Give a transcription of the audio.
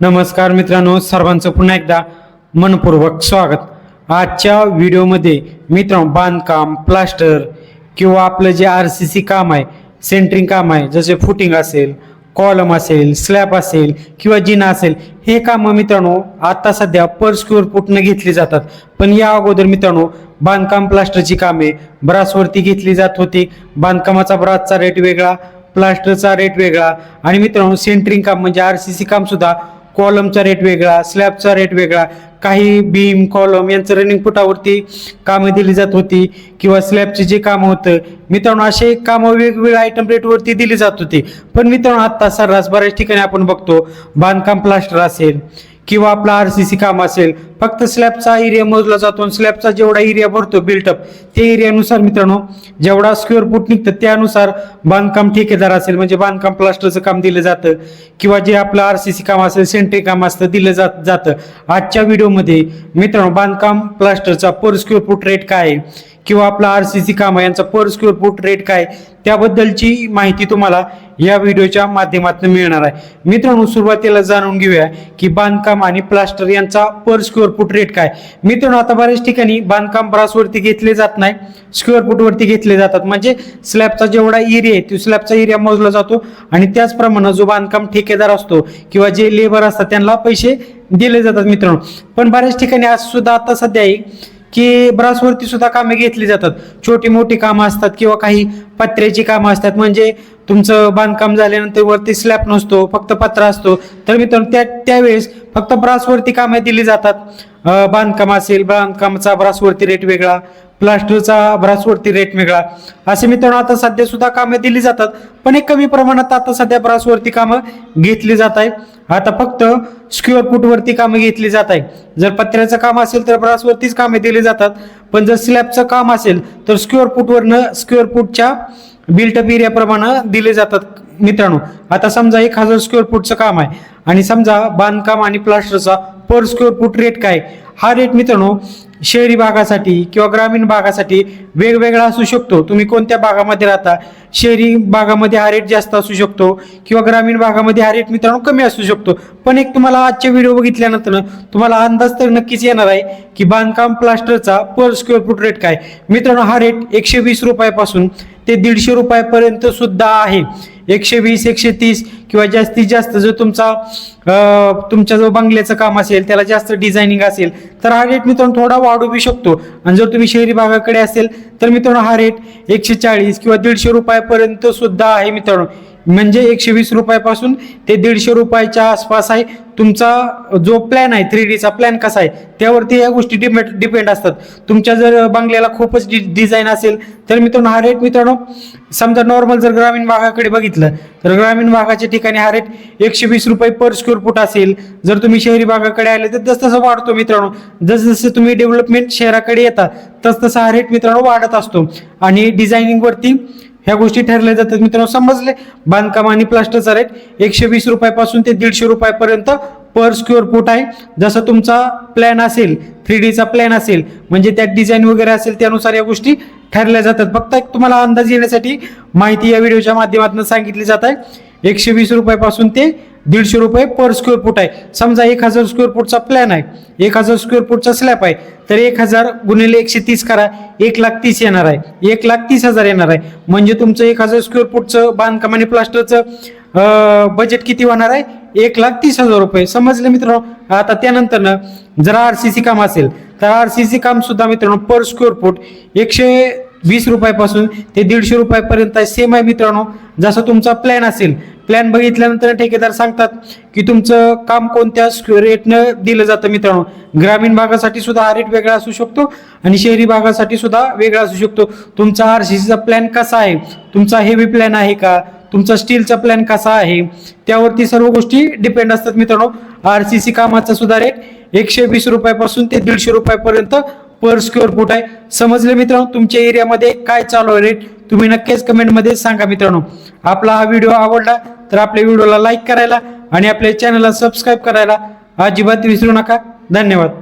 नमस्कार मित्रांनो सर्वांचं पुन्हा एकदा मनपूर्वक स्वागत. आजच्या व्हिडिओमध्ये मित्रांनो बांधकाम प्लास्टर किंवा आपलं जे आर सी सी काम आहे सेंटरिंग काम आहे जसे फुटिंग असेल कॉलम असेल स्लॅब असेल किंवा जिना असेल हे कामं मित्रांनो आता सध्या पर स्क्वेअर फुटनं घेतली जातात. पण या अगोदर मित्रांनो बांधकाम प्लास्टरची कामे ब्रासवरती घेतली जात होती. बांधकामाचा ब्रासचा रेट वेगळा प्लास्टरचा रेट वेगळा आणि मित्रांनो सेंटरिंग काम म्हणजे आर सी सी कामसुद्धा कॉलमचा रेट वेगळा स्लॅबचा रेट वेगळा काही बीम कॉलम यांचं रनिंग फुटावरती कामं दिली जात होती किंवा स्लॅबचे जे कामं होतं मित्रांनो असे कामं वेगवेगळ्या आयटम रेटवरती दिली जात होती. पण मित्रांनो आत्ता सर्रास बऱ्याच ठिकाणी आपण बघतो बांधकाम प्लास्टर असेल किंवा आपला आर सी सी काम असेल फक्त स्लॅबचा एरिया मोजला जातो आणि स्लॅबचा जेवढा एरिया भरतो बिल्टअप ते एरियानुसार मित्रांनो जेवढा स्क्वेअर फूट निघतं त्यानुसार बांधकाम ठेकेदार असेल म्हणजे बांधकाम प्लास्टरचं काम दिलं जातं किंवा जे आपलं आर सी सी काम असेल सेंट्री काम असतं दिलं जात जातं. आजच्या व्हिडिओमध्ये मित्रांनो बांधकाम प्लास्टरचा पर स्क्वेअर फूट रेट काय? आहे किंवा आपला आर सी सी काम आहे यांचा पर स्क्वेअर फूट रेट काय? त्याबद्दलची माहिती तुम्हाला या व्हिडिओच्या माध्यमातून मिळणार आहे. मित्रांनो सुरुवातीला जाणून घेऊया की बांधकाम आणि प्लास्टर यांचा पर स्क्वेअर फूट रेट काय? मित्रांनो आता बऱ्याच ठिकाणी बांधकाम ब्रासवरती घेतले जात नाही. स्क्वेअर फूटवरती घेतले जातात. म्हणजे स्लॅबचा जेवढा एरिया आहे तो स्लॅबचा एरिया मोजला जातो. आणि त्याचप्रमाणे जो बांधकाम ठेकेदार असतो किंवा जे लेबर असतात त्यांना पैसे दिले जातात मित्रांनो. पण बऱ्याच ठिकाणी आज सुद्धा आता सध्या आहे की ब्रासवरती सुद्धा कामे घेतली जातात. छोटी मोठी कामं असतात किंवा काही पत्र्याची कामं असतात. म्हणजे तुमचं बांधकाम झाल्यानंतर वरती स्लॅब नसतो फक्त पत्रा असतो. तर मित्रांनो त्या त्यावेळेस फक्त ब्रासवरती कामे दिली जातात. बांधकाम असेल बांधकामाचा ब्रासवरती रेट वेगळा. प्लास्टरचा ब्रासवरती रेट वेगळा. असे मित्रांनो आता सध्या सुद्धा कामे दिली जातात पण एक कमी प्रमाणात आता सध्या ब्रासवरती कामं घेतली जात आहे. आता फक्त स्क्युअर फूटवरती कामं घेतली जात आहे. जर पत्र्याचं काम असेल तर ब्रासवरतीच कामे दिली जातात. पण जर स्लॅबचं काम असेल तर स्क्वेअर फूटवरनं स्क्युअर फूटच्या बिल्टअप एरियाप्रमाणे दिले जातात मित्रांनो. आता समजा एक हजार स्क्वेअर फूटचं काम आहे. आणि समजा बांधकाम आणि प्लास्टरचा पर स्क्वेअर फूट रेट काय? हा रेट मित्रांनो शहरी भागासाठी किंवा ग्रामीण भागासाठी वेगवेगळा असू शकतो. तुम्ही कोणत्या भागामध्ये राहता? शहरी भागामध्ये हा रेट जास्त असू शकतो किंवा ग्रामीण भागामध्ये हा रेट मित्रांनो कमी असू शकतो. पण एक तुम्हाला आजचे व्हिडिओ बघितल्यानंतर तुम्हाला अंदाज तर नक्कीच येणार आहे की बांधकाम प्लास्टरचा पर स्क्वेअर फूट रेट काय? मित्रांनो हा रेट एकशे वीस रुपयापासून ते दीडशे रुपयापर्यंत सुद्धा आहे. एकशे वीस एकशे तीस किंवा जास्तीत जास्त जो तुमचा तुमच्या जो बंगल्याचं काम असेल त्याला जास्त डिझायनिंग असेल तर हा रेट मित्रांनो थोडा वाढू बी शकतो. आणि जर तुम्ही शहरी भागाकडे असेल तर मित्रांनो हा रेट एकशे चाळीस किंवा दीडशे रुपयापर्यंत सुद्धा आहे मित्रांनो. म्हणजे एकशे वीस रुपयापासून ते दीडशे रुपयाच्या आसपास आहे. तुमचा जो प्लॅन आहे थ्री डीचा प्लॅन कसा आहे त्यावरती या गोष्टी डिपेंड डिपेंड असतात. तुमच्या जर बंगल्याला खूपच डि डिझाईन असेल तर मित्रांनो हा रेट मित्रांनो समजा नॉर्मल जर ग्रामीण भागाकडे बघितलं तर ग्रामीण भागाच्या ठिकाणी हा रेट एकशे वीस रुपये पर स्क्वेअर फूट असेल. जर तुम्ही शहरी भागाकडे आले तर जसतसं वाढतो मित्रांनो. जसजसं तुम्ही डेव्हलपमेंट शहराकडे येता तसतसा हा रेट मित्रांनो वाढत असतो. आणि डिझायनिंगवरती ह्या गोष्टी ठरल्या जातात. मित्रांनो समजले? बांधकाम आणि प्लास्टरचा रेट एकशे वीस रुपयापासून ते दीडशे रुपयापर्यंत पर स्क्वेअर फूट आहे. जसं तुमचा प्लॅन असेल थ्री डीचा प्लॅन असेल म्हणजे त्यात डिझाईन वगैरे असेल त्यानुसार या गोष्टी ठरल्या जातात. फक्त एक तुम्हाला अंदाज येण्यासाठी माहिती या व्हिडिओच्या माध्यमातून सांगितली जात आहे. एकशे वीस रुपयापासून ते दीडशे रुपये पर स्क्वेअर फूट आहे. समजा एक हजार स्क्वेअर फूटचा प्लॅन आहे. एक हजार स्क्वेअर फूटचा स्लॅब आहे. तर एक हजार गुणिले एकशे तीस करा. एक लाख तीस येणार आहे. एक लाख तीस हजार येणार आहे. म्हणजे तुमचं एक हजार स्क्वेअर फूटचं बांधकाम आणि प्लास्टरचं बजेट किती होणार आहे? एक लाख तीस हजार रुपये. समजले मित्रांनो? आता त्यानंतर जर आर सी सी काम असेल. तर आर सी सी काम सुद्धा मित्रांनो पर स्क्वेअर फूट एकशे वीस रुपयापासून ते दीडशे रुपयापर्यंत आहे. सेम आहे मित्रांनो. जसं तुमचा प्लॅन असेल प्लॅन बघितल्यानंतर ठेकेदार सांगतात की तुमचं काम कोणत्या स्क्वेअर रेटनं दिलं जातं मित्रांनो? ग्रामीण भागासाठी सुद्धा हा रेट वेगळा असू शकतो आणि शहरी भागासाठी सुद्धा वेगळा असू शकतो. तुमचा आर सी सीचा प्लॅन कसा आहे? तुमचा हेवी प्लॅन आहे का? तुमचा स्टीलचा प्लॅन कसा आहे? त्यावरती सर्व गोष्टी डिपेंड असतात मित्रांनो. आर सी सी कामाचा सुद्धा रेट एकशे वीस रुपयापासून ते दीडशे रुपयापर्यंत पर स्क्वेअर फूट आहे. समजले मित्रांनो? तुमच्या एरियामध्ये काय चालू आहे रेट तुम्ही नक्कीच कमेंटमध्ये सांगा मित्रांनो. आपला हा व्हिडिओ आवडला तर आपल्या व्हिडिओला लाईक करायला आणि आपल्या चॅनलला सबस्क्राईब करायला अजिबात विसरू नका. धन्यवाद.